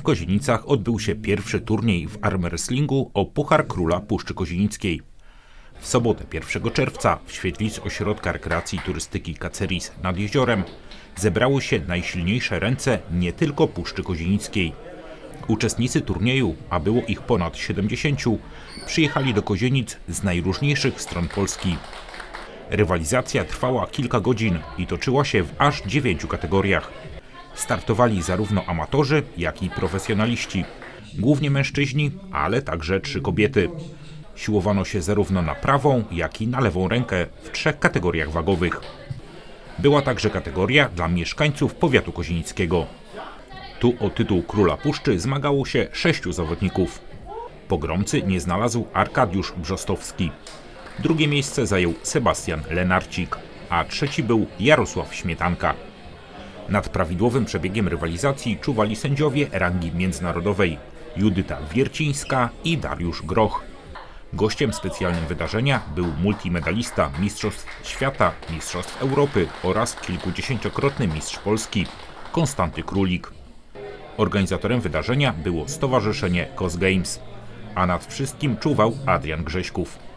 W Kozienicach odbył się pierwszy turniej w armwrestlingu o Puchar Króla Puszczy Kozienickiej. W sobotę 1 czerwca w świetlicy Ośrodka Rekreacji i Turystyki Kaceris nad jeziorem zebrały się najsilniejsze ręce nie tylko Puszczy Kozienickiej. Uczestnicy turnieju, a było ich ponad 70, przyjechali do Kozienic z najróżniejszych stron Polski. Rywalizacja trwała kilka godzin i toczyła się w aż dziewięciu kategoriach. Startowali zarówno amatorzy, jak i profesjonaliści. Głównie mężczyźni, ale także trzy kobiety. Siłowano się zarówno na prawą, jak i na lewą rękę w trzech kategoriach wagowych. Była także kategoria dla mieszkańców powiatu kozienickiego. Tu o tytuł Króla Puszczy zmagało się sześciu zawodników. Pogromcy nie znalazł Arkadiusz Brzostowski. Drugie miejsce zajął Sebastian Lenarcik, a trzeci był Jarosław Śmietanka. Nad prawidłowym przebiegiem rywalizacji czuwali sędziowie rangi międzynarodowej Judyta Wiercińska i Dariusz Groch. Gościem specjalnym wydarzenia był multimedalista Mistrzostw Świata, Mistrzostw Europy oraz kilkudziesięciokrotny mistrz Polski Konstanty Królik. Organizatorem wydarzenia było Stowarzyszenie Cos Games, a nad wszystkim czuwał Adrian Grześków.